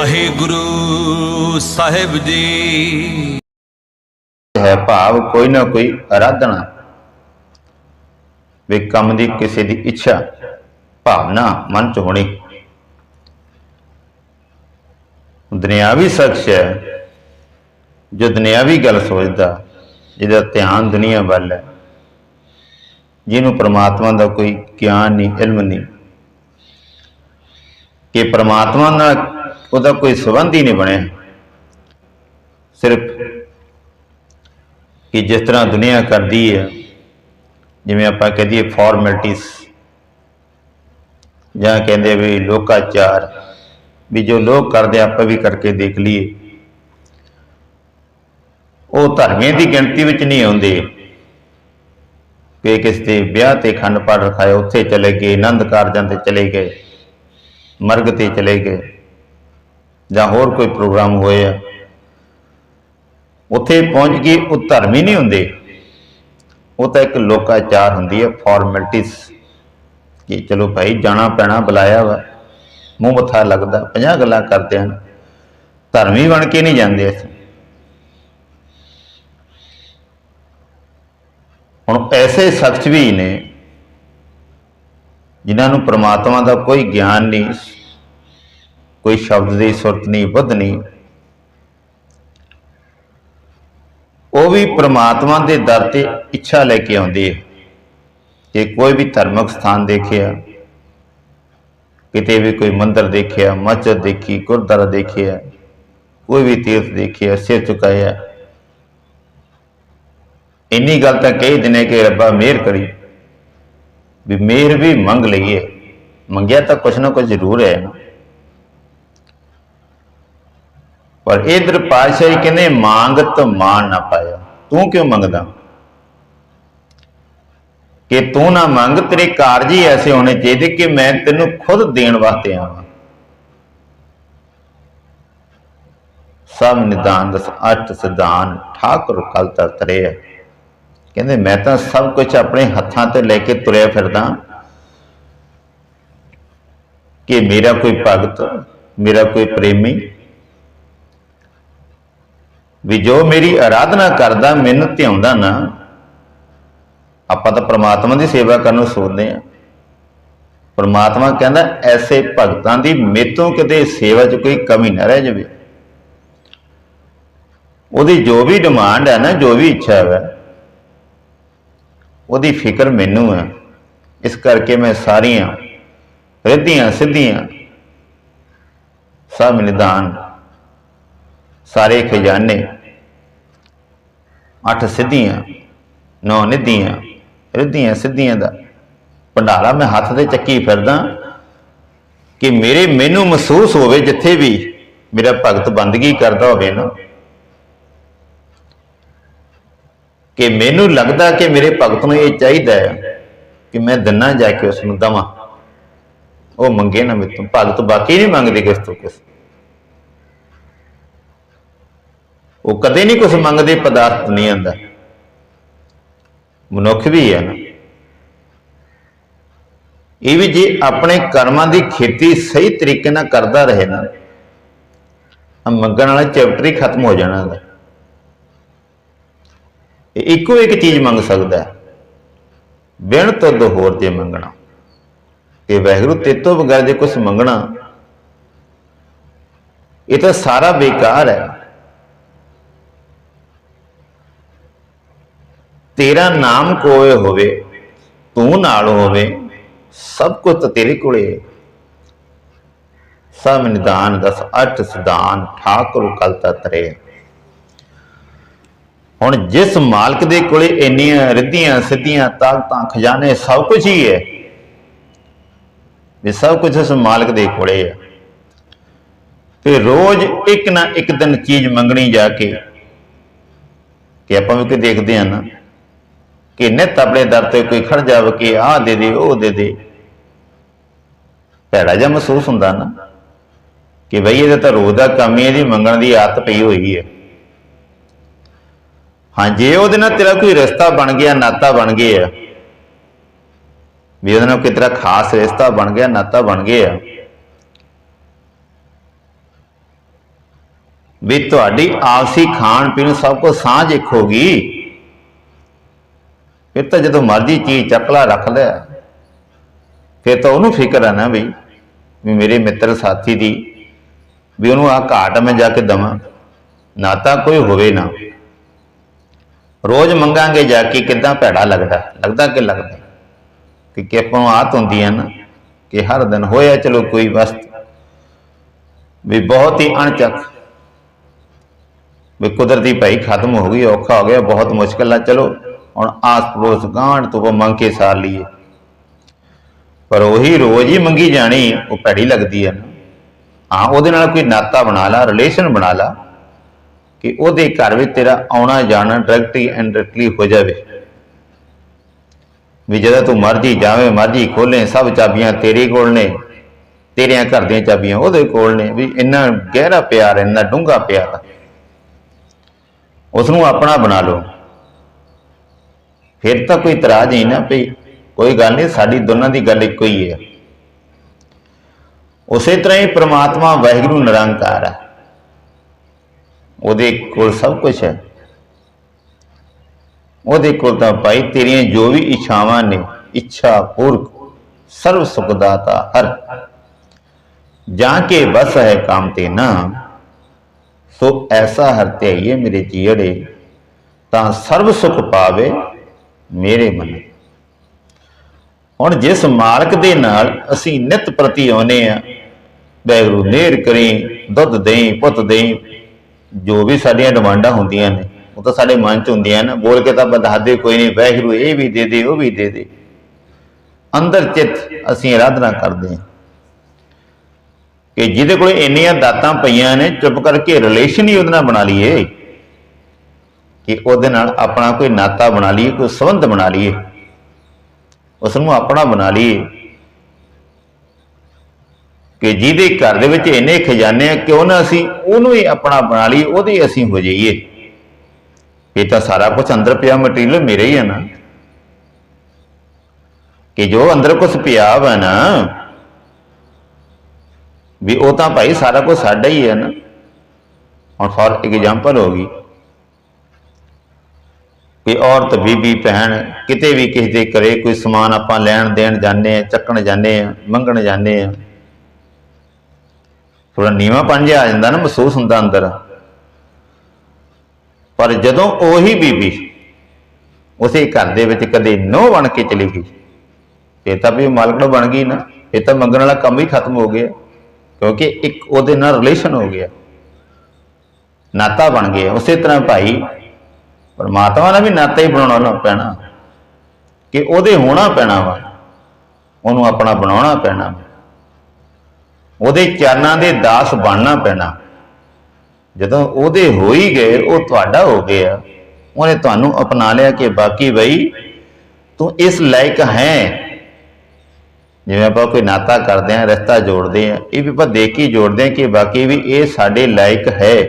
ਵਾਹਿਗੁਰੂ ਸਾਹਿਬ ਜੀ। ਹੈ ਭਾਵ ਕੋਈ ਨਾ ਕੋਈ ਅਰਾਧਨਾ। ਵੀ ਕੰਮ ਦੀ ਕਿਸੇ ਦੀ ਇੱਛਾ, ਭਾਵਨਾ ਮਨ ਚ ਹੋਣੀ। ਦੁਨਿਆਵੀ ਸ਼ਖਸ ਹੈ, ਜੋ ਦੁਨਿਆਵੀ ਗੱਲ ਸੋਚਦਾ, ਜਿਹਦਾ ਧਿਆਨ ਦੁਨੀਆ ਵੱਲ ਹੈ। ਜਿਹਨੂੰ ਪ੍ਰਮਾਤਮਾ ਦਾ ਕੋਈ ਗਿਆਨ ਨਹੀਂ, ਇਲਮ ਨਹੀਂ। ਕਿ ਪ੍ਰਮਾਤਮਾ ਨਾਲ ਉਹਦਾ ਕੋਈ ਸੰਬੰਧ ਹੀ ਨਹੀਂ ਬਣਿਆ। ਸਿਰਫ ਕਿ ਜਿਸ ਤਰ੍ਹਾਂ ਦੁਨੀਆ ਕਰਦੀ ਹੈ, ਜਿਵੇਂ ਆਪਾਂ ਕਹਦੀਏ ਫਾਰਮੈਲਿਟੀਜ਼ ਜਾਂ ਕਹਿੰਦੇ ਵੀ ਲੋਕਾਚਾਰ, ਵੀ ਜੋ ਲੋਕ ਕਰਦੇ ਆਪਾਂ ਵੀ ਕਰਕੇ ਦੇਖ ਲਈਏ। ਉਹ ਧਰਮੇ ਦੀ ਗਿਣਤੀ ਵਿੱਚ ਨਹੀਂ ਆਉਂਦੇ। ਕਿ ਕਿਸ ਦੇ ਵਿਆਹ ਤੇ ਖੰਡ ਪਾਠ ਰਖਾਇਆ, ਉੱਥੇ ਚਲੇ ਗਏ, ਆਨੰਦ ਕਾਰਜਾਂ ਤੇ ਚਲੇ ਗਏ, ਮਰਗ ਤੇ ਚਲੇ ਗਏ। ਜਾਂ ਹੋਰ ਕੋਈ ਪ੍ਰੋਗਰਾਮ ਹੋਏ ਆ। ਉੱਥੇ ਪਹੁੰਚ ਕੇ ਉਹ ਧਰਮ ਹੀ ਨਹੀਂ ਹੁੰਦੇ। ਉਹ ਤਾਂ ਇੱਕ ਲੋਕਾਚਾਰ ਹੁੰਦੀ ਹੈ ਫਾਰਮੈਲਿਟੀਜ਼ ਕਿ ਚਲੋ ਭਾਈ ਜਾਣਾ ਪੈਣਾ ਬੁਲਾਇਆ ਵਾ, ਮੂੰਹ ਮੱਥਾ ਲੱਗਦਾ 50 ਗੱਲਾਂ ਕਰਦੇ ਹਨ। ਧਰਮੀ ਬਣ ਕੇ ਨਹੀਂ ਜਾਂਦੇ ਅਸੀਂ ਹੁਣ ਐਸੇ ਸ਼ਖਸ ਵੀ ਨੇ, ਜਿਨ੍ਹਾਂ ਨੂੰ ਪ੍ਰਮਾਤਮਾ ਦਾ ਕੋਈ ਗਿਆਨ ਨਹੀਂ ਕੋਈ ਸ਼ਬਦ ਦੀ ਸੁਰਤ ਨਹੀਂ ਬੁੱਧ ਨਹੀਂ। ਉਹ ਵੀ ਪ੍ਰਮਾਤਮਾ ਦੇ ਦਰ ਤੇ ਇੱਛਾ ਲੈ ਕੇ ਆਉਂਦੀ ਹੈ। ਕਿ ਕੋਈ ਵੀ ਧਾਰਮਿਕ ਸਥਾਨ ਦੇਖਿਆ, ਕਿਤੇ ਵੀ ਕੋਈ ਮੰਦਰ ਦੇਖਿਆ, ਮਸਜਿਦ ਦੇਖੀ, ਗੁਰਦੁਆਰਾ ਦੇਖਿਆ, ਕੋਈ ਵੀ ਤੀਰਥ ਦੇਖਿਆ, ਸਿਰ ਝੁਕਾਇਆ, ਇੰਨੀ ਗੱਲ ਤਾਂ ਕਹੀ ਦਿਨੇ ਕਿ ਰੱਬਾ ਮਿਹਰ ਕਰੀ। ਵੀ ਮਿਹਰ ਵੀ ਮੰਗ ਲਈਏ। ਮੰਗਿਆ ਤਾਂ ਕੁਛ ਨਾ ਕੁਛ ਜ਼ਰੂਰ ਹੈ। ਨਾ ਪਰ ਇਧਰ ਪਾਤਸ਼ਾਹੀ ਕਹਿੰਦੇ ਮੰਗਤ ਮਾਨ ਨਾ ਪਾਇਆ ਤੂੰ ਕਿਉਂ ਮੰਗਦਾ? ਕਿ ਤੂੰ ਨਾ ਮੰਗ, ਤੇਰੇ ਕਾਰਜ ਹੀ ਐਸੇ ਹੋਣੇ ਚਾਹੀਦੇ ਕਿ ਮੈਂ ਤੈਨੂੰ ਖੁਦ ਦੇਣ ਵਾਸਤੇ ਆਵਾਂ। ਸਭ ਨਿਦਾਨ ਦਸ ਅਟ ਸਿਧਾਨ, ਠਾਕੁਰ ਕਲ ਤਰੇ ਕਹਿੰਦੇ, ਮੈਂ ਤਾਂ ਸਭ ਕੁਝ ਆਪਣੇ ਹੱਥਾਂ ਤੇ ਲੈ ਕੇ ਤੁਰਿਆ ਫਿਰਦਾ ਕਿ ਮੇਰਾ ਕੋਈ ਭਗਤ, ਮੇਰਾ ਕੋਈ ਪ੍ਰੇਮੀ ਵੀ ਜੋ ਮੇਰੀ ਆਰਾਧਨਾ ਕਰਦਾ, ਮੈਨੂੰ ਧਿਆਉਂਦਾ ਨਾ, ਆਪਾਂ ਤਾਂ ਪ੍ਰਮਾਤਮਾ ਦੀ ਸੇਵਾ ਕਰਨ ਨੂੰ ਸੋਚਦੇ ਆ ਪ੍ਰਮਾਤਮਾ ਕਹਿੰਦਾ, ਐਸੇ ਭਗਤਾਂ ਦੀ ਮੇਤੋਂ ਕਿਤੇ ਸੇਵਾ 'ਚ ਕੋਈ ਕਮੀ ਨਾ ਰਹਿ ਜਾਵੇ। ਉਹਦੀ ਜੋ ਵੀ ਡਿਮਾਂਡ ਹੈ ਨਾ, ਜੋ ਵੀ ਇੱਛਾ ਹੈ, ਉਹਦੀ ਫਿਕਰ ਮੈਨੂੰ ਹੈ। ਇਸ ਕਰਕੇ ਮੈਂ ਸਾਰੀਆਂ ਰਿੱਧੀਆਂ ਸਿੱਧੀਆਂ ਸਭ ਨਿਦਾਨ ਸਾਰੇ ਖਜ਼ਾਨੇ। ਅੱਠ ਸਿੱਧੀਆਂ, ਨੌ ਨਿੱਧੀਆਂ, ਰਿੱਧੀਆਂ ਸਿੱਧੀਆਂ ਦਾ ਭੰਡਾਰਾ ਮੈਂ ਹੱਥ ਤੇ ਚੱਕੀ ਫਿਰਦਾ ਕਿ ਮੇਰੇ ਮੈਨੂੰ ਮਹਿਸੂਸ ਹੋਵੇ ਜਿੱਥੇ ਵੀ ਮੇਰਾ ਭਗਤ ਬੰਦਗੀ ਕਰਦਾ ਹੋਵੇ ਨਾ, ਕਿ ਮੈਨੂੰ ਲੱਗਦਾ ਕਿ ਮੇਰੇ ਭਗਤ ਨੂੰ ਇਹ ਚਾਹੀਦਾ ਹੈ ਕਿ ਮੈਂ ਦਿਨਾ ਜਾ ਕੇ ਉਸ ਨੂੰ ਦਵਾਂ। ਉਹ ਮੰਗੇ ਨਾ ਮੇਤੋਂ ਭਗਤ ਬਾਕੀ ਨਹੀਂ ਮੰਗਦੇ ਕਿਸ ਤੋਂ ਕਿਸ ਉਹ ਕਦੇ ਨਹੀਂ ਕੁਝ ਮੰਗਦੇ, ਪਦਾਰਥ ਨਹੀਂ ਆਂਦਾ ਮਨੁੱਖ ਵੀ ਹੈ ਨਾ। ਇਹ ਵੀ ਜੇ ਆਪਣੇ ਕਰਮਾਂ ਦੀ ਖੇਤੀ ਸਹੀ ਤਰੀਕੇ ਨਾਲ ਕਰਦਾ ਰਹੇ ਨਾ, ਤਾਂ ਮੰਗਣ ਵਾਲਾ ਚੈਪਟਰ ਹੀ ਖਤਮ ਹੋ ਜਾਣਾ ਹੈ ਇਹ ਇੱਕੋ ਇੱਕ ਚੀਜ਼ ਮੰਗ ਸਕਦਾ ਹੈ। ਬਿਨ ਤੋਂ ਹੋਰ ਜੇ ਮੰਗਣਾ। ਕਿ ਵਾਹਿਗੁਰੂ ਤੇਰੇ ਤੋਂ ਬਗੈਰ ਜੇ ਕੁਝ ਮੰਗਣਾ, ਇਹ ਤਾਂ ਸਾਰਾ ਬੇਕਾਰ ਹੈ। ਤੇਰਾ ਨਾਮ ਕੋਏ ਹੋਵੇ, ਤੂੰ ਨਾਲ ਹੋਵੇ, ਸਭ ਕੁਝ ਤਾਂ ਤੇਰੇ ਕੋਲੇ ਹੈ। ਸਭ ਨਿਦਾਨ ਦਸ ਅਟ ਸਿਧਾਨ ਠਾਕੁਰ ਕਲ ਤਰੇ ਹੁਣ ਜਿਸ ਮਾਲਕ ਦੇ ਕੋਲੇ ਇੰਨੀਆਂ ਰਿੱਧੀਆਂ, ਸਿੱਧੀਆਂ ਤਾਕਤਾਂ, ਖਜ਼ਾਨੇ ਸਭ ਕੁਝ ਹੀ ਹੈ, ਵੀ ਸਭ ਕੁਝ ਉਸ ਮਾਲਕ ਦੇ ਕੋਲੇ ਹੈ। ਤੇ ਰੋਜ਼ ਇੱਕ ਨਾ ਇੱਕ ਦਿਨ ਚੀਜ਼ ਮੰਗਣੀ ਜਾ ਕੇ, ਕਿ ਆਪਾਂ ਵੀ ਕਿ ਦੇਖਦੇ ਆ ਨਾ ਕਿ ਨਿਤ ਆਪਣੇ ਦਰ ਤੇ ਕੋਈ ਖੜ ਜਾਵੇ ਕਿ ਆਹ ਦੇ ਦੇ, ਉਹ ਦੇ ਦੇ। ਭੈੜਾ ਜਿਹਾ ਮਹਿਸੂਸ ਹੁੰਦਾ ਨਾ ਕਿ ਬਈ ਇਹਦਾ ਤਾਂ ਰੋਜ਼ ਦਾ ਕੰਮ ਹੀ ਇਹਦੀ ਮੰਗਣ ਦੀ ਆਦਤ ਪਈ ਹੋਈ ਹੈ। ਹਾਂ, ਜੇ ਉਹਦੇ ਨਾਲ ਤੇਰਾ ਕੋਈ ਰਿਸ਼ਤਾ ਬਣ ਗਿਆ, ਨਾਤਾ ਬਣ ਗਿਆ, ਵੀ ਉਹਦੇ ਨਾਲ ਕੋਈ ਤੇਰਾ ਖਾਸ ਰਿਸ਼ਤਾ ਬਣ ਗਿਆ, ਨਾਤਾ ਬਣ ਗਿਆ, ਵੀ ਤੁਹਾਡੀ ਆਪਸੀ ਖਾਣ ਪੀਣ ਸਭ ਕੁਝ ਸਾਂਝ ਇੱਕ ਹੋ ਗਈ। ਫਿਰ ਤਾਂ ਜਦੋਂ ਮਰਜ਼ੀ ਚੀਜ਼ ਚੱਕਲਾ ਰੱਖ ਲਿਆ ਫਿਰ ਤਾਂ ਉਹਨੂੰ ਫਿਕਰ ਆ ਨਾ ਵੀ ਵੀ ਮੇਰੇ ਮਿੱਤਰ ਸਾਥੀ ਦੀ, ਵੀ ਉਹਨੂੰ ਆ ਘਾਟ ਮੈਂ ਜਾ ਕੇ ਦਵਾਂ। ਨਾ ਤਾਂ ਕੋਈ ਹੋਵੇ ਨਾ। ਰੋਜ਼ ਮੰਗਾਂਗੇ ਜਾ ਕੇ ਕਿਦਾਂ ਭੈੜਾ ਲੱਗਦਾ ਲੱਗਦਾ ਕਿ ਲੱਗਦਾ। ਕਿ ਕਿ ਆਪਾਂ ਨੂੰ ਆਤ ਹੁੰਦੀ ਹੈ ਨਾ ਕਿ ਹਰ ਦਿਨ ਹੋਇਆ ਚਲੋ ਕੋਈ ਵਸਤ। ਵੀ ਬਹੁਤ ਹੀ ਅਣਚੱਕ। ਵੀ ਕੁਦਰਤੀ ਭਾਈ ਖਤਮ ਹੋ ਗਈ, ਔਖਾ ਹੋ ਗਿਆ, ਬਹੁਤ ਮੁਸ਼ਕਲ ਆ ਚਲੋ। ਹੁਣ ਆਸ ਪੜੋਸ ਗਾਂਢ ਤੋਂ ਮੰਗ ਕੇ ਸਾਰ ਲਈਏ। ਪਰ ਉਹੀ ਰੋਜ਼ ਹੀ ਮੰਗੀ ਜਾਣੀ, ਉਹ ਭੈੜੀ ਲੱਗਦੀ ਹੈ ਨਾ। ਹਾਂ, ਉਹਦੇ ਨਾਲ ਕੋਈ ਨਾਤਾ ਬਣਾ ਲਾ ਰਿਲੇਸ਼ਨ ਬਣਾ ਲਾ, ਕਿ ਉਹਦੇ ਘਰ ਵਿੱਚ ਤੇਰਾ ਆਉਣਾ ਜਾਣਾ ਡਾਇਰੈਕਟਲੀ ਇਨਡਾਇਰੈਕਟਲੀ ਹੋ ਜਾਵੇ। ਵੀ ਜਦੋਂ ਤੂੰ ਮਰਜ਼ੀ ਜਾਵੇਂ, ਮਰਜ਼ੀ ਖੋਲੇ ਸਭ ਚਾਬੀਆਂ ਤੇਰੇ ਕੋਲ ਨੇ, ਤੇਰੀਆਂ ਘਰ ਦੀਆਂ ਚਾਬੀਆਂ ਉਹਦੇ ਕੋਲ ਨੇ, ਵੀ ਇੰਨਾ ਗਹਿਰਾ ਪਿਆਰ, ਇੰਨਾ ਡੂੰਘਾ ਪਿਆਰ। ਹੈ। ਉਸ ਨੂੰ ਆਪਣਾ ਬਣਾ ਲਓ। ਫਿਰ ਤਾਂ ਕੋਈ ਇਤਰਾਜ਼ ਨਹੀਂ ਨਾ ਵੀ ਕੋਈ ਗੱਲ ਨਹੀਂ, ਸਾਡੀ ਦੋਨਾਂ ਦੀ ਗੱਲ ਇੱਕੋ ਹੀ ਹੈ। ਉਸੇ ਤਰ੍ਹਾਂ ਹੀ ਪ੍ਰਮਾਤਮਾ ਵਾਹਿਗੁਰੂ ਨਿਰੰਕਾਰ ਹੈ। ਉਹਦੇ ਕੋਲ ਸਭ ਕੁਝ ਹੈ। ਉਹਦੇ ਕੋਲ ਤਾਂ ਭਾਈ ਤੇਰੀਆਂ ਜੋ ਵੀ ਇੱਛਾਵਾਂ ਨੇ, ਇੱਛਾ, ਪੂਰਕ, ਸਰਵ ਸੁਖ ਹਰ। ਜਾਂ ਕੇ ਵਸ ਹੈ ਕਾਮ ਤੇ ਨਾ, ਸੋ ਐਸਾ ਹਰ ਧਿਆਈਏ ਮੇਰੇ ਜੀੜੇ ਤਾਂ ਸਰਬ ਸੁਖ ਪਾਵੇ ਮੇਰੇ ਮਨ ਹੁਣ ਜਿਸ ਮਾਲਕ ਦੇ ਨਾਲ ਅਸੀਂ ਨਿਤ ਪ੍ਰਤੀ ਆਉਨੇ ਆ ਵੈਗਰੂ ਨੇਰ ਕਰੀ, ਦੁੱਧ ਦੇਈ, ਪੁੱਤ ਦੇਈ, ਜੋ ਵੀ ਸਾਡੀਆਂ ਡਿਮਾਂਡਾਂ ਹੁੰਦੀਆਂ ਨੇ, ਉਹ ਤਾਂ ਸਾਡੇ ਮਨ 'ਚ ਹੁੰਦੀਆਂ ਨੇ। ਬੋਲ ਕੇ ਤਾਂ ਬਤਾਦੇ ਕੋਈ ਨਹੀਂ ਵੈਗਰੂ ਇਹ ਵੀ ਦੇ ਦੇ, ਉਹ ਵੀ ਦੇ ਦੇ। ਅੰਦਰ ਚਿੱਤ ਅਸੀਂ ਆਰਾਧਨਾ ਕਰਦੇ ਹਾਂ ਕਿ ਜਿਹਦੇ ਕੋਲ ਇੰਨੀਆਂ ਦਾਤਾਂ ਪਈਆਂ ਨੇ, ਚੁੱਪ ਕਰਕੇ ਰਿਲੇਸ਼ਨ ਹੀ ਉਹਦੇ ਨਾਲ ਬਣਾ ਲਈਏ। ਕਿ ਉਹਦੇ ਨਾਲ ਆਪਣਾ ਕੋਈ ਨਾਤਾ ਬਣਾ ਲਈਏ, ਕੋਈ ਸੰਬੰਧ ਬਣਾ ਲਈਏ। ਉਸ ਨੂੰ ਆਪਣਾ ਬਣਾ ਲਈਏ। ਕਿ ਜਿਹਦੇ ਘਰ ਦੇ ਵਿੱਚ ਇੰਨੇ ਖਜ਼ਾਨੇ ਆ, ਕਿਉਂ ਨਾ ਅਸੀਂ ਉਹਨੂੰ ਹੀ ਆਪਣਾ ਬਣਾ ਲਈਏ, ਉਹਦੇ ਅਸੀਂ ਹੋ ਜਾਈਏ। ਇਹ ਤਾਂ ਸਾਰਾ ਕੁਝ ਅੰਦਰ ਪਿਆ ਮਟੀਰੀਅਲ ਮੇਰੇ ਹੀ ਹੈ ਨਾ। ਕਿ ਜੋ ਅੰਦਰ ਕੁਝ ਪਿਆ ਵਾ ਨਾ, ਵੀ ਉਹ ਤਾਂ ਭਾਈ ਸਾਰਾ ਕੁਝ ਸਾਡਾ ਹੀ ਹੈ ਨਾ। ਹੁਣ ਫॉर ਐਗਜ਼ਾਮਪਲ ਹੋ ਗਈ। ਕਿ ਔਰਤ, ਬੀਬੀ, ਭੈਣ ਕਿਤੇ ਵੀ ਕਿਸੇ ਦੇ ਘਰੇ ਕੋਈ ਸਮਾਨ ਆਪਾਂ ਲੈਣ ਦੇਣ ਜਾਂਦੇ ਆ ਚੱਕਣ ਜਾਂਦੇ ਆ ਮੰਗਣ ਜਾਂਦੇ ਆ ਥੋੜਾ ਨੀਵਾ ਜਿਹਾ ਆ ਜਾਂਦਾ ਨਾ, ਮਹਿਸੂਸ ਹੁੰਦਾ ਅੰਦਰ। ਪਰ ਜਦੋਂ ਉਹੀ ਬੀਬੀ ਉਸੇ ਘਰ ਦੇ ਵਿੱਚ ਕਦੇ ਨੋ ਬਣ ਕੇ ਚਲੀ ਗਈ ਇਹ ਤਾਂ ਵੀ ਮਾਲਕਣ ਬਣ ਗਈ ਨਾ ਇਹ ਤਾਂ ਮੰਗਣ ਵਾਲਾ ਕੰਮ ਹੀ ਖਤਮ ਹੋ ਗਿਆ, ਕਿਉਂਕਿ ਇੱਕ ਉਹਦੇ ਨਾਲ ਰਿਲੇਸ਼ਨ ਹੋ ਗਿਆ। ਨਾਤਾ ਬਣ ਗਿਆ। ਉਸੇ ਤਰ੍ਹਾਂ ਭਾਈ ਪਰਮਾਤਮਾ ਨਾਲ ਵੀ ਨਾਤਾ ਹੀ ਬਣਾਉਣਾ ਪੈਣਾ। ਕਿ ਉਹਦੇ ਹੋਣਾ ਪੈਣਾ ਵਾ, ਉਹਨੂੰ ਆਪਣਾ ਬਣਾਉਣਾ ਪੈਣਾ। ਵਾ। ਉਹਦੇ ਚਰਨਾਂ ਦੇ ਦਾਸ ਬਣਨਾ ਪੈਣਾ। ਜਦੋਂ ਉਹਦੇ ਹੋ ਹੀ ਗਏ, ਉਹ ਤੁਹਾਡਾ ਹੋ ਗਿਆ। ਉਹਨੇ ਤੁਹਾਨੂੰ ਅਪਣਾ ਲਿਆ ਕਿ ਬਾਕੀ ਬਈ, ਤੂੰ ਇਸ ਲਾਇਕ ਹੈ। ਜਿਵੇਂ ਆਪਾਂ ਕੋਈ ਨਾਤਾ ਕਰਦੇ ਆ ਰਿਸ਼ਤਾ ਜੋੜਦੇ ਆ ਇਹ ਵੀ ਆਪਾਂ ਦੇਖ ਕੇ ਜੋੜਦੇ ਆ ਕਿ ਬਾਕੀ ਵੀ ਇਹ ਸਾਡੇ ਲਾਇਕ ਹੈ।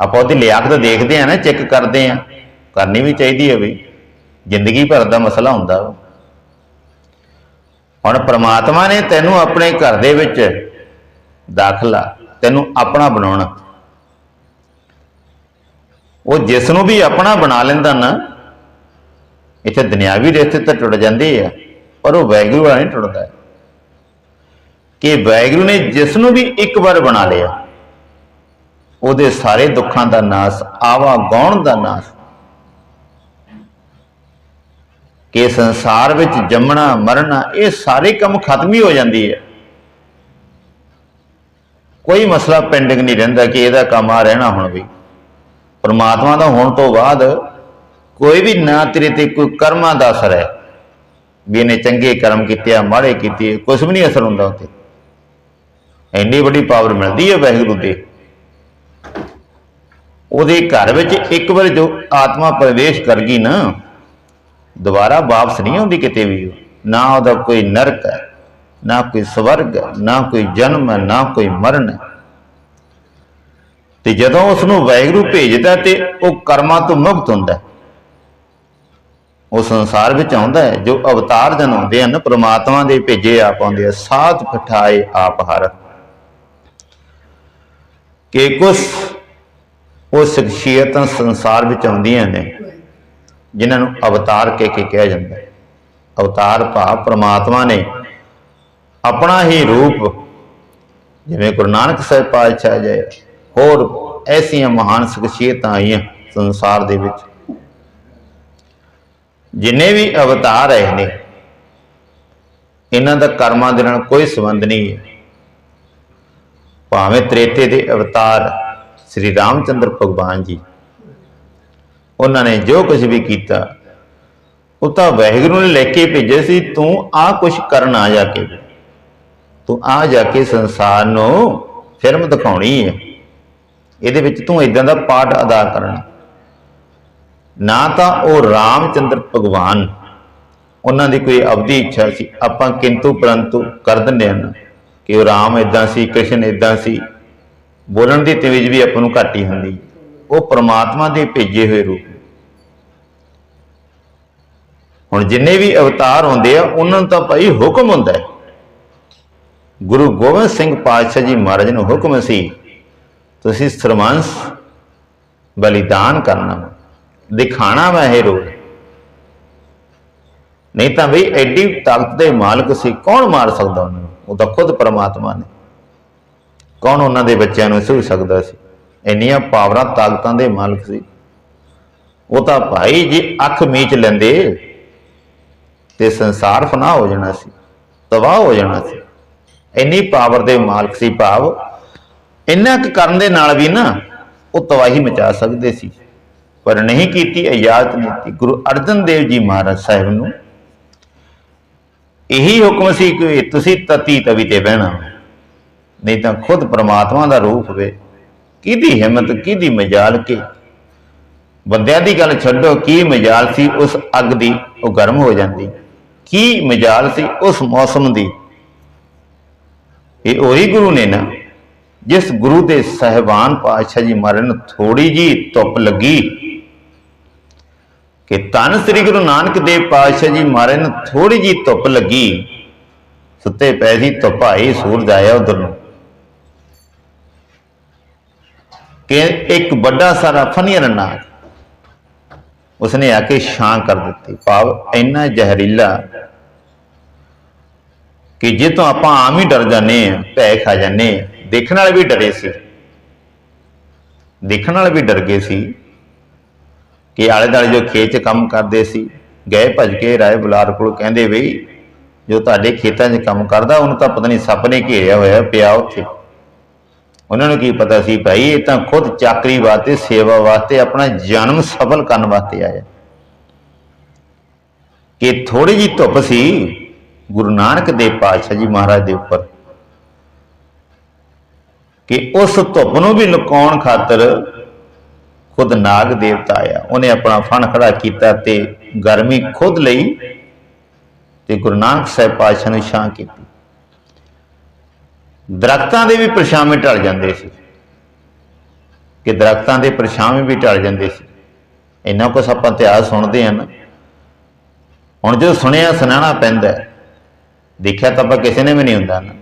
ਆਪਾਂ ਉਹਦੀ ਲਿਆਕਤ ਦੇਖਦੇ ਆ ਨਾ ਚੈੱਕ ਕਰਦੇ ਆ। ਕਰਨੀ ਵੀ ਚਾਹੀਦੀ ਹੈ ਵੀ, ਜ਼ਿੰਦਗੀ ਭਰ ਦਾ ਮਸਲਾ ਹੁੰਦਾ ਹੁਣ ਪ੍ਰਮਾਤਮਾ ਨੇ ਤੈਨੂੰ ਆਪਣੇ ਘਰ ਦੇ ਵਿੱਚ ਦਾਖਲਾ, ਤੈਨੂੰ ਆਪਣਾ ਬਣਾਉਣਾ। ਉਹ ਜਿਸ ਨੂੰ ਵੀ ਆਪਣਾ ਬਣਾ ਲੈਂਦਾ ਨਾ, ਇੱਥੇ ਦੁਨਿਆਵੀ ਰਿਸ਼ਤੇ ਤਾਂ ਟੁੱਟ ਜਾਂਦੇ ਆ, ਪਰ ਉਹ ਵੈਗਰੂ ਵਾਲਾ ਨਹੀਂ ਟੁੱਟਦਾ। ਕਿ ਵੈਗਰੂ ਨੇ ਜਿਸ ਨੂੰ ਵੀ ਇੱਕ ਵਾਰ ਬਣਾ ਲਿਆ ਉਹਦੇ ਸਾਰੇ ਦੁੱਖਾਂ ਦਾ ਨਾਸ, ਆਵਾ ਗੌਣ ਦਾ ਨਾਸ। ਕਿ ਸੰਸਾਰ ਵਿੱਚ ਜੰਮਣਾ, ਮਰਨਾ, ਇਹ ਸਾਰੇ ਕੰਮ ਖਤਮ ਹੀ ਹੋ ਜਾਂਦੀ ਹੈ। ਕੋਈ ਮਸਲਾ ਪੈਂਡਿੰਗ ਨਹੀਂ ਰਹਿੰਦਾ ਕਿ ਇਹਦਾ ਕੰਮ ਆ ਰਹਿਣਾ ਹੁਣ ਵੀ। ਪਰਮਾਤਮਾ ਦਾ ਹੋਣ ਤੋਂ ਬਾਅਦ ਕੋਈ ਵੀ ਨਾ ਤੇਰੇ ਤੇ ਕੋਈ ਕਰਮਾਂ ਦਾ ਅਸਰ ਹੈ। ਵੀ ਇਹਨੇ ਚੰਗੇ ਕਰਮ ਕੀਤੇ ਆ, ਮਾੜੇ ਕੀਤੇ ਕੁਝ ਵੀ ਨਹੀਂ ਅਸਰ ਹੁੰਦਾ ਉੱਤੇ ਇੰਨੀ ਵੱਡੀ ਪਾਵਰ ਮਿਲਦੀ ਹੈ ਵਾਹਿਗੁਰੂ ਦੀ। ਉਹਦੇ ਘਰ ਵਿੱਚ ਇੱਕ ਵਾਰ ਜੋ ਆਤਮਾ ਪ੍ਰਵੇਸ਼ ਕਰ ਗਈ ਨਾ, ਦੁਬਾਰਾ ਵਾਪਸ ਨਹੀਂ ਆਉਂਦੀ ਕਿਤੇ ਵੀ। ਨਾ ਉਹਦਾ ਕੋਈ ਨਰਕ ਹੈ, ਨਾ ਕੋਈ ਸਵਰਗ ਨਾ ਕੋਈ ਜਨਮ ਨਾ ਕੋਈ ਮਰਨ ਤੇ ਜਦੋਂ ਉਸ ਨੂੰ ਵਾਹਿਗੁਰੂ ਭੇਜਦਾ ਤੇ ਉਹ ਕਰਮਾਂ ਤੋਂ ਮੁਕਤ ਹੁੰਦਾ ਉਹ ਸੰਸਾਰ ਵਿੱਚ ਆਉਂਦਾ ਹੈ, ਜੋ ਅਵਤਾਰ ਜਨ ਆਉਂਦੇ ਹਨ, ਪ੍ਰਮਾਤਮਾ ਦੇ ਭੇਜੇ ਆਪ ਆਉਂਦੇ ਆ ਸਾਥ ਪਠਾਏ ਆਪ ਹਰ। ਕੇ ਕੁਝ ਉਹ ਸ਼ਖਸੀਅਤਾਂ ਸੰਸਾਰ ਵਿੱਚ ਆਉਂਦੀਆਂ ਨੇ, ਜਿਨ੍ਹਾਂ ਨੂੰ ਅਵਤਾਰ ਕਹਿ ਕੇ ਕਿਹਾ ਜਾਂਦਾ ਹੈ। ਅਵਤਾਰ ਭਾਵ ਪ੍ਰਮਾਤਮਾ ਨੇ ਆਪਣਾ ਹੀ ਰੂਪ, ਜਿਵੇਂ ਗੁਰੂ ਨਾਨਕ ਸਾਹਿਬ ਪਾਤਸ਼ਾਹ ਜੀ, ਹੋਰ ਐਸੀਆਂ ਮਹਾਨ ਸ਼ਖਸੀਅਤਾਂ ਆਈਆਂ ਸੰਸਾਰ ਦੇ ਵਿੱਚ, ਜਿੰਨੇ ਵੀ ਅਵਤਾਰ ਆਏ ਨੇ, ਇਹਨਾਂ ਦਾ ਕਰਮਾਂ ਦੇ ਨਾਲ ਕੋਈ ਸੰਬੰਧ ਨਹੀਂ ਹੈ। ਭਾਵੇਂ ਤ੍ਰੇਤੇ ਦੇ ਅਵਤਾਰ ਸ੍ਰੀ ਰਾਮਚੰਦਰ ਭਗਵਾਨ ਜੀ। ਉਹਨਾਂ ਨੇ ਜੋ ਕੁਝ ਵੀ ਕੀਤਾ, ਉਹ ਤਾਂ ਵਾਹਿਗੁਰੂ ਨੇ ਲੈ ਕੇ ਭੇਜੇ ਸੀ, ਤੂੰ ਆ ਕੁਝ ਕਰਨ ਆ ਜਾ ਕੇ। ਤੂੰ ਆ ਜਾ ਕੇ ਸੰਸਾਰ ਨੂੰ ਫਿਲਮ ਦਿਖਾਉਣੀ ਹੈ। ਇਹਦੇ ਵਿੱਚ ਤੂੰ ਇਦਾਂ ਦਾ ਪਾਠ ਅਦਾ ਕਰਨਾ। ਨਾ ਤਾਂ ਉਹ ਰਾਮਚੰਦਰ ਭਗਵਾਨ। ਉਹਨਾਂ ਦੀ ਕੋਈ ਅਵਧੀ ਇੱਛਾ ਸੀ। ਆਪਾਂ ਕਿੰਤੂ ਪਰੰਤੂ ਕਰ ਦਿੰਦੇ ਹਨ ਕਿ ਉਹ ਰਾਮ ਇਦਾਂ ਸੀ, ਕ੍ਰਿਸ਼ਨ ਇਦਾਂ ਸੀ। ਬੋਲਣ ਦੀ ਤੇਜ਼ ਵੀ ਆਪਾਂ ਨੂੰ ਘੱਟ ਹੀ ਹੁੰਦੀ। ਉਹ ਪ੍ਰਮਾਤਮਾ ਦੇ ਭੇਜੇ ਹੋਏ ਰੂਪ ਹੁਣ ਜਿੰਨੇ ਵੀ ਅਵਤਾਰ ਹੁੰਦੇ ਆ ਉਹਨਾਂ ਨੂੰ ਤਾਂ ਭਾਈ ਹੁਕਮ ਹੁੰਦਾ ਹੈ। ਗੁਰੂ ਗੋਬਿੰਦ ਸਿੰਘ ਪਾਤਸ਼ਾਹ ਜੀ ਮਹਾਰਾਜ ਨੂੰ ਹੁਕਮ ਸੀ ਤੁਸੀਂ ਸਰਮੰਸ ਬਲੀਦਾਨ ਕਰਨਾ ਵਾ, ਦਿਖਾਣਾ ਵਾ ਇਹ ਰੋਲ ਨਹੀਂ ਤਾਂ ਵੀ ਐਡੀ ਤਾਕਤ ਦੇ ਮਾਲਕ ਸੀ ਕੌਣ ਮਾਰ ਸਕਦਾ ਉਹਨਾਂ ਨੂੰ? ਉਹ ਤਾਂ ਖੁਦ ਪਰਮਾਤਮਾ ਨੇ। ਕੌਣ ਉਹਨਾਂ ਦੇ ਬੱਚਿਆਂ ਨੂੰ ਛੂ ਸਕਦਾ ਸੀ? ਇੰਨੀਆਂ ਪਾਵਰਾਂ ਤਾਕਤਾਂ ਦੇ ਮਾਲਕ ਸੀ। ਉਹ ਤਾਂ ਭਾਈ ਜੇ ਅੱਖ ਮੀਚ ਲੈਂਦੇ ਤੇ ਸੰਸਾਰ ਫਨਾ ਹੋ ਜਾਣਾ ਸੀ, ਤਬਾਹ ਹੋ ਜਾਣਾ ਸੀ। ਇੰਨੀ ਪਾਵਰ ਦੇ ਮਾਲਕ ਸੀ ਭਾਵ, ਇੰਨਾ ਕੁ ਕਰਨ ਦੇ ਨਾਲ ਵੀ ਨਾ ਉਹ ਤਬਾਹੀ ਮਚਾ ਸਕਦੇ ਸੀ। ਪਰ ਨਹੀਂ ਕੀਤੀ, ਇਜਾਜ਼ਤ ਨਹੀਂ ਦਿੱਤੀ। ਗੁਰੂ ਅਰਜਨ ਦੇਵ ਜੀ ਮਹਾਰਾਜ ਸਾਹਿਬ ਨੂੰ ਇਹੀ ਹੁਕਮ ਸੀ ਕਿ ਤੁਸੀਂ ਤਤੀ ਤਵੀ ਤੇ ਬਹਿਣਾ। ਨਹੀਂ ਤਾਂ ਖੁਦ ਪ੍ਰਮਾਤਮਾ ਦਾ ਰੂਪ ਹੋਵੇ। ਕਿਹਦੀ ਹਿੰਮਤ, ਕਿਹਦੀ ਮਜਾਲ ਕੇ? ਬੰਦਿਆਂ ਦੀ ਗੱਲ ਛੱਡੋ, ਕੀ ਮਜਾਲ ਸੀ ਉਸ ਅੱਗ ਦੀ? ਉਹ ਗਰਮ ਹੋ ਜਾਂਦੀ। ਕੀ ਮਜਾਲ ਸੀ ਉਸ ਮੌਸਮ ਦੀ? ਇਹ ਉਹੀ ਗੁਰੂ ਨੇ ਨਾ, ਜਿਸ ਗੁਰੂ ਦੇ ਸਹਿਬਾਨ ਪਾਤਸ਼ਾਹ ਜੀ ਮਹਾਰਾਜ ਨੂੰ ਥੋੜੀ ਜੀ ਧੁੱਪ ਲੱਗੀ, ਕਿ ਧੰਨ ਸ੍ਰੀ ਗੁਰੂ ਨਾਨਕ ਦੇਵ ਪਾਤਸ਼ਾਹ ਜੀ ਮਹਾਰਾਜ ਨੂੰ ਥੋੜੀ ਜੀ ਧੁੱਪ ਲੱਗੀ। ਸੁੱਤੇ ਪੈ ਸੀ, ਧੁੱਪ ਆਈ, ਸੂਰਜ ਆਇਆ ਉਧਰ ਨੂੰ। ਕਿ ਇੱਕ ਵੱਡਾ ਸਾਰਾ ਫਨੀਅਰ ਨਾਗ ਉਸਨੇ ਆ ਕੇ ਛਾਂ ਕਰ ਦਿੱਤੀ। ਭਾਵ ਇੰਨਾ ਜ਼ਹਿਰੀਲਾ ਕਿ ਜੇ ਤੋਂ ਆਪਾਂ ਆਮ ਹੀ ਡਰ ਜਾਂਦੇ ਆ ਭੈ ਖਾ ਜਾਂਦੇ ਆ ਦੇਖਣ ਵਾਲੇ ਵੀ ਡਰੇ ਸੀ। ਦੇਖਣ ਵਾਲੇ ਵੀ ਡਰ ਗਏ ਸੀ ਕਿ ਆਲੇ ਦਾਲੇ ਜੋ ਖੇਤ 'ਚ ਕੰਮ ਕਰਦੇ ਸੀ, ਗਏ ਭੱਜ ਕੇ ਰਾਏ ਬੁਲਾਰ ਕੋਲ ਕਹਿੰਦੇ ਬਈ, ਜੋ ਤੁਹਾਡੇ ਖੇਤਾਂ 'ਚ ਕੰਮ ਕਰਦਾ, ਉਹਨੂੰ ਤਾਂ ਪਤਾ ਨਹੀਂ ਸੱਪ ਨੇ ਘੇਰਿਆ ਹੋਇਆ ਪਿਆ ਉੱਥੇ। ਉਹਨਾਂ ਨੂੰ ਕੀ ਪਤਾ ਸੀ, ਭਾਈ, ਇਹ ਤਾਂ ਖੁਦ ਚਾਕਰੀ ਵਾਸਤੇ, ਸੇਵਾ ਵਾਸਤੇ, ਆਪਣਾ ਜਨਮ ਸਫਲ ਕਰਨ ਵਾਸਤੇ ਆਇਆ। ਕਿ ਥੋੜੀ ਜੀ ਧੁੱਪ ਸੀ, ਗੁਰੂ ਨਾਨਕ ਦੇਵ ਪਾਤਸ਼ਾਹ ਜੀ ਮਹਾਰਾਜ ਦੇ ਉੱਪਰ, ਕਿ ਉਸ ਧੁੱਪ ਨੂੰ ਵੀ ਲੁਕਾਉਣ ਖਾਤਰ ਖੁਦ ਨਾਗ ਦੇਵਤਾ ਆਇਆ। ਉਹਨੇ ਆਪਣਾ ਫਣ ਖੜਾ ਕੀਤਾ ਤੇ ਗਰਮੀ ਖੁਦ ਲਈ ਤੇ ਗੁਰੂ ਨਾਨਕ ਸਾਹਿਬ ਪਾਤਸ਼ਾਹ ਨੇ ਛਾਂ ਕੀਤੀ। ਦਰਖਤਾਂ ਦੇ ਵੀ ਪਰਛਾਵੇਂ ਢਲ ਜਾਂਦੇ ਸੀ। ਕਿ ਦਰਖਤਾਂ ਦੇ ਪਰਛਾਵੇਂ ਵੀ ਢਲ ਜਾਂਦੇ ਸੀ। ਇੰਨਾ ਕੁਛ ਆਪਾਂ ਇਤਿਹਾਸ ਸੁਣਦੇ ਹਾਂ ਨਾ। ਹੁਣ ਜਦੋਂ ਸੁਣਿਆ, ਸੁਣਾਉਣਾ ਪੈਂਦਾ ਦੇਖਿਆ ਤਾਂ ਆਪਾਂ ਕਿਸੇ ਨੇ ਵੀ ਨਹੀਂ ਹੁੰਦਾ ਨਾ।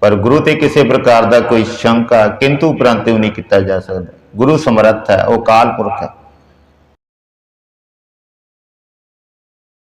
ਪਰ ਗੁਰੂ ਤੇ ਕਿਸੇ ਪ੍ਰਕਾਰ ਦਾ ਕੋਈ ਸ਼ੰਕਾ ਕਿੰਤੂ ਪ੍ਰੰਤੂ ਨਹੀਂ ਕੀਤਾ ਜਾ ਸਕਦਾ। ਗੁਰੂ ਸਮਰੱਥ ਹੈ, ਉਹ ਕਾਲ ਪੁਰਖ ਹੈ।